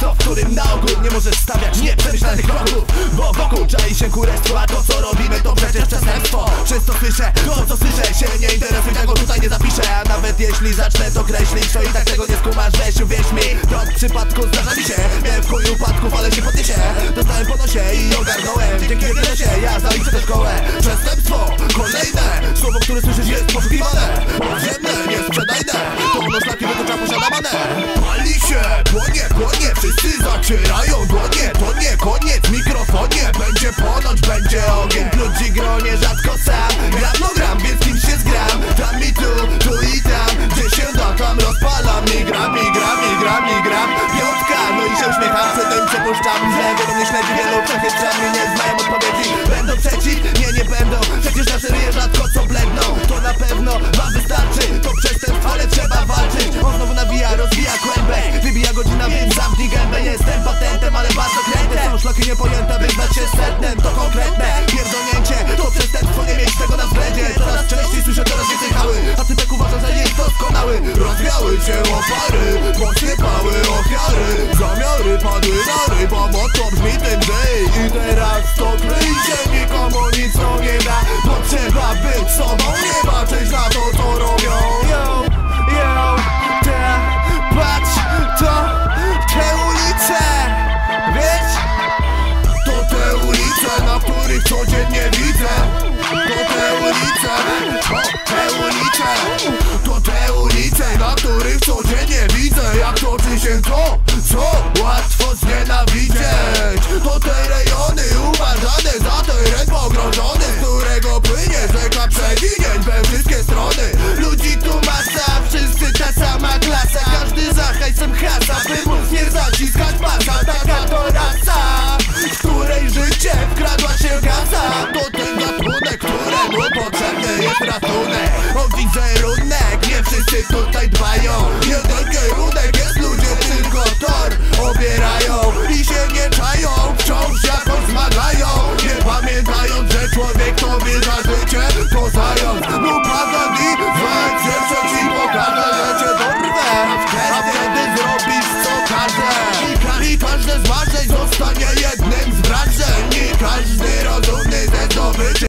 miasto, w którym na ogół nie możesz stawiać nieprzemyślanych kroków. Bo wokół czai się kurestwo, a to co robimy to przecież przestępstwo. Często słyszę, to co słyszę się nie interesuj, tego tutaj nie zapiszę. A nawet jeśli zacznę to kreślić, to i tak tego nie skumasz, weź uwierz mi To w przypadku zdarza mi się, miałem w chuj upadków, ale się podniesie. Dostałem po nosie i ogarnąłem, dzięki się ja zaliczę tę szkołę Przestępstwo, kolejne, słowo, które słyszysz jest poszukiwane. Podziemne, niesprzedajne, to ono szlaki wytocza posiadawane Pali się, płonie, płonie, zacierają dłonie To nie koniec, mikrofonie, będzie ponoć, będzie ogień. Ludzi gronie, rzadko sam, gram no więc kim się zgram? Tam i tu, tu i tam, gdzie się da, tam rozpalam I gram, i gram, i gram, i gram, piątka No i się uśmiecham, przy tym przepuszczam Źle wielu mnie śledzi, wielu przechytrzam nie znają odpowiedzi, ludzie, na których codziennie widzę. To te ulice, to te ulice. To te ulice, na których codziennie widzę. Jak toczy się to, co łatwo znienawidzieć? To te rejony uważane za teren pogrożony Z którego płynie rzeka przewinień. We I karitas zezmarzej zostanie jeden.